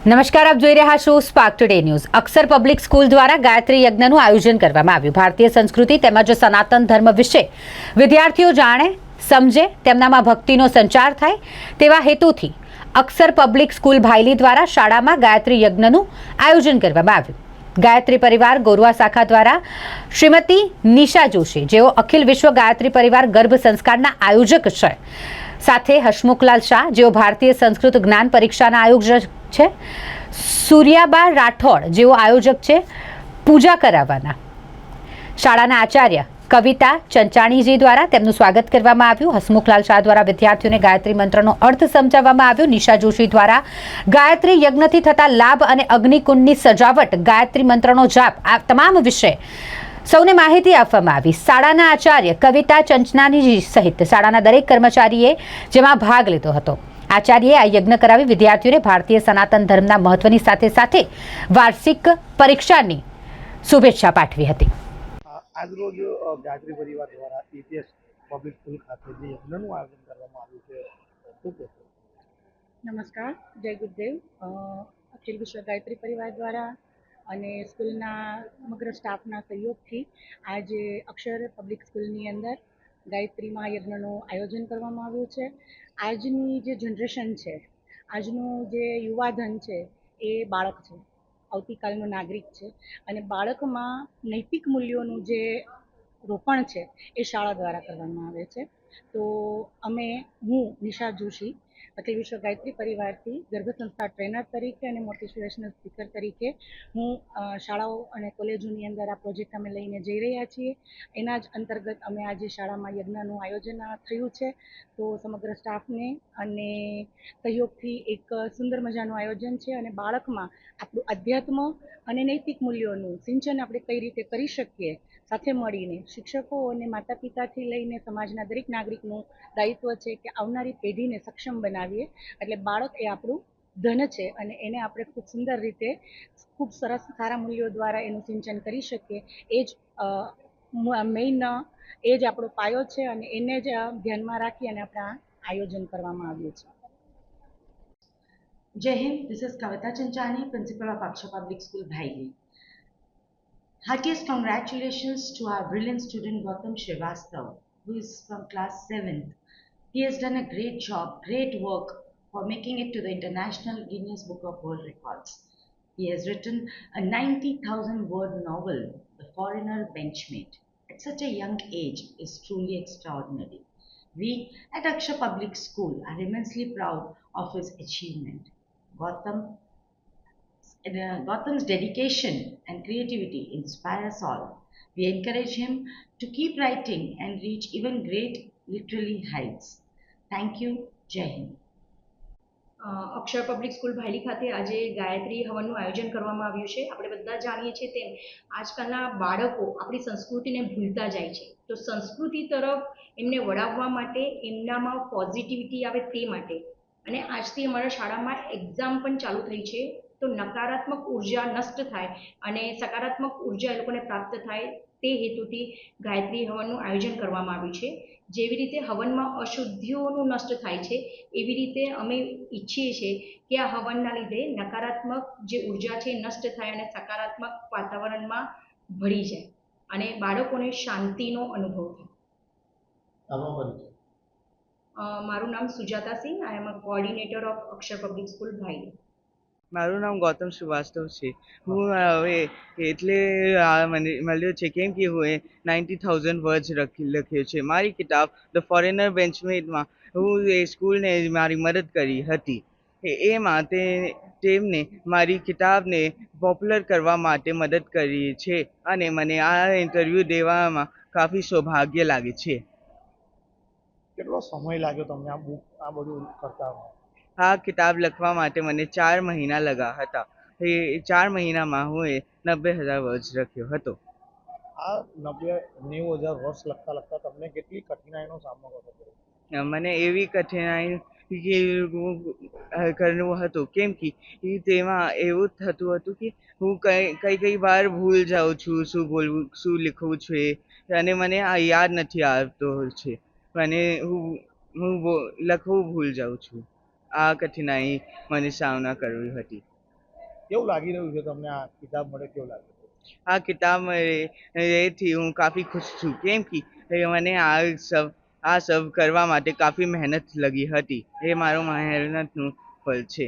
નમસ્કાર, આપ જોઈ રહ્યા છો spark today news Akshar public school દ્વારા ગાયત્રી યજ્ઞનું આયોજન કરવામાં આવ્યું. ભારતીય સંસ્કૃતિ તેમજ સનાતન ધર્મ વિશે વિદ્યાર્થીઓ જાણે, સમજે, તેમનામાં ભક્તિનો સંચાર થાય તેવા હેતુથી અક્ષર પબ્લિક સ્કૂલ ભાયલી દ્વારા શાળામાં ગાયત્રી યજ્ઞનું આયોજન કરવામાં આવ્યું. ગાયત્રી પરિવાર ગોરવા શાખા દ્વારા શ્રીમતી નિશા જોશી, જેઓ અખિલ વિશ્વ ગાયત્રી પરિવાર ગર્ભ સંસ્કારના આયોજક છે, સાથે હસમુખલાલ શાહ, જેઓ ભારતીય સંસ્કૃત જ્ઞાન પરીક્ષાના આયોજક છે. સૂર્યાબા રાઠોડ જેઓ આયોજક છે, પૂજા કરાવવાના. શાળાના આચાર્ય કવિતા ચંચાણીજી દ્વારા તેમનું સ્વાગત કરવામાં આવ્યું. હસમુખલાલ શાહ દ્વારા વિદ્યાર્થીઓને ગાયત્રી મંત્રનો અર્થ સમજાવવામાં આવ્યો. નિશા જોશી દ્વારા ગાયત્રી યજ્ઞથી થતા લાભ અને અગ્નિકુંડની સજાવટ, ગાયત્રી મંત્રનો જાપ, આ તમામ વિશે સૌને માહિતી આપવામાં આવી. શાળાના આચાર્ય કવિતા ચંચનાનીજી સહિત શાળાના દરેક કર્મચારીએ જેમાં ભાગ લીધો હતો. આચાર્યએ આ યજ્ઞ કરાવી વિદ્યાર્થીઓને ભારતીય સનાતન ધર્મના મહત્વની સાથે સાથે વાર્ષિક પરીક્ષાની શુભેચ્છા પાઠવી હતી. આજરોજ ગાજરી પરિવાર દ્વારા ઇતિહાસ પબ્લિક સ્કૂલ ખાતે જે યજ્ઞનું આયોજન કરવામાં આવ્યું છે શું કહેશો? નમસ્કાર જય ગુરુદેવ. અખિલ વિશ્વ ગાયત્રી પરિવાર દ્વારા અને સ્કૂલના સમગ્ર સ્ટાફના સહયોગથી આજે અક્ષર પબ્લિક સ્કૂલની અંદર ગાયત્રીમાં યજ્ઞનું આયોજન કરવામાં આવ્યું છે. આજની જે જનરેશન છે, આજનું જે યુવાધન છે, એ બાળક છે. આવતીકાલનું નાગરિક છે. અને બાળકમાં નૈતિક મૂલ્યોનું જે રોપણ છે, એ શાળા દ્વારા કરવામાં આવે છે. તો અમે, હું, નિશા જોશી અખિલ વિશ્વ ગાયત્રી પરિવારથી ગર્ભ સંસ્થા ટ્રેનર તરીકે અને મોટિવેશનલ સ્પીકર તરીકે હું શાળાઓ અને કોલેજોની અંદર આ પ્રોજેક્ટ અમે લઈને જઈ રહ્યા છીએ. એના જ અંતર્ગત અમે આજે શાળામાં યજ્ઞનું આયોજન થયું છે. તો સમગ્ર સ્ટાફને અને સહયોગથી એક સુંદર મજાનું આયોજન છે અને બાળકમાં આપણું અધ્યાત્મ અને નૈતિક મૂલ્યોનું સિંચન આપણે કઈ રીતે કરી શકીએ સાથે મળીને શિક્ષકો અને માતા પિતાથી લઈને સમાજના દરેક નાગરિકનું દાયિત્વ છે કે આવનારી પેઢીને સક્ષમ બનાવીએ એટલે બાળક એ આપણું ધન છે અને એને આપણે ખૂબ સુંદર રીતે ખૂબ સરસ સારા મૂલ્યો દ્વારા એનું સિંચન કરી શકીએ એ જ મેઇન એ જ આપણો પાયો છે અને એને જ ધ્યાનમાં રાખી અને આપણે આ આયોજન કરવામાં આવ્યું છે Jai Hind, this is Kavita Chanchani, Principal of Aksha Public School, Bhaili. Heartiest congratulations to our brilliant student Gautam Srivastav, who is from class 7th. He has done a great job, great work for making it to the International Guinness Book of World Records. He has written a 90,000 word novel, The Foreigner Benchmate. At such a young age is truly extraordinary. We at Aksha Public School are immensely proud of his achievement. Gotham, uh, Gotham's dedication and creativity inspire us all. We encourage him to keep writing and reach even great literary hides. Thank you, Jai Hind. Akshar public school Bhayli ખાતે આજે ગાયત્રી હવનનું આયોજન કરવામાં આવ્યું છે. આપણે બધા જાણીએ છીએ તેમ આજકાલના બાળકો આપણી સંસ્કૃતિને ભૂલતા જાય છે. તો સંસ્કૃતિ તરફ એમને વળાવવા માટે એમનામાં પોઝિટિવિટી આવે તે માટે. અને આજથી અમારા શાળામાં એક્ઝામ પણ ચાલુ થઈ છે. તો નકારાત્મક ઊર્જા નષ્ટ થાય અને સકારાત્મક ઊર્જા એ લોકોને પ્રાપ્ત થાય તે હેતુથી ગાયત્રી હવનનું આયોજન કરવામાં આવ્યું છે. જેવી રીતે હવનમાં અશુદ્ધિઓનું નષ્ટ થાય છે એવી રીતે અમે ઈચ્છીએ છીએ કે આ હવનના લીધે નકારાત્મક જે ઊર્જા છે નષ્ટ થાય અને સકારાત્મક વાતાવરણમાં ભળી જાય અને બાળકોને શાંતિનો અનુભવ થાય. મારું નામ Sujata Singh. I am a coordinator of Akshar public school ભાઈ મારું નામ ગૌતમ શ્રીવાસ્તવ છે. હું. હવે એટલે મને મળ્યો છે કેમ કે હું એ નાઇન્ટી થાઉઝન્ડ વર્ડ્સ લખ્યો છે. મારી કિતાબ ધ ફોરેનર બેન્ચમેટમાં હું એ સ્કૂલને મારી મદદ કરી હતી. એમાં તે તેમને મારી કિતાબને પોપ્યુલર કરવા માટે મદદ કરી છે અને મને આ ઇન્ટરવ્યૂ દેવામાં કાફી સૌભાગ્ય લાગે છે. કેટલો સમય લાગ્યો તમને આ બુક આ બધું કરતા? આ કિતાબ લખવા માટે મને ચાર મહિના લગા હતા. એ ચાર મહિનામાં હું એ નબ્બે હજાર વર્ષ લખ્યો હતો. આ નબ્બે નેવું હજાર વર્ષ લખતા લખતા તમને કેટલી કઠિનાઈનો સામનો કરવો પડ્યો? મને એવી કઠિનાઈ કરવું હતું. કેમ કે તેમાં એવું થતું હતું કે હું કઈ કઈ કઈ વાર ભૂલ જાઉં છું શું બોલવું શું લખવું છે અને મને આ યાદ નથી આવતો છે. અને હું હું લખવું ભૂલ જાઉં છું. આ કઠિનાઈ મને સામના કરવી હતી. કેવું લાગી રહ્યું છે તમને આ કિતાબ મળે કેવું લાગે આ કિતાબ એથી હું કાફી ખુશ છું. કેમ કે મને આ સબ આ સબ કરવા માટે કાફી મહેનત લગી હતી. એ મારો મહેનતનું ફળ છે.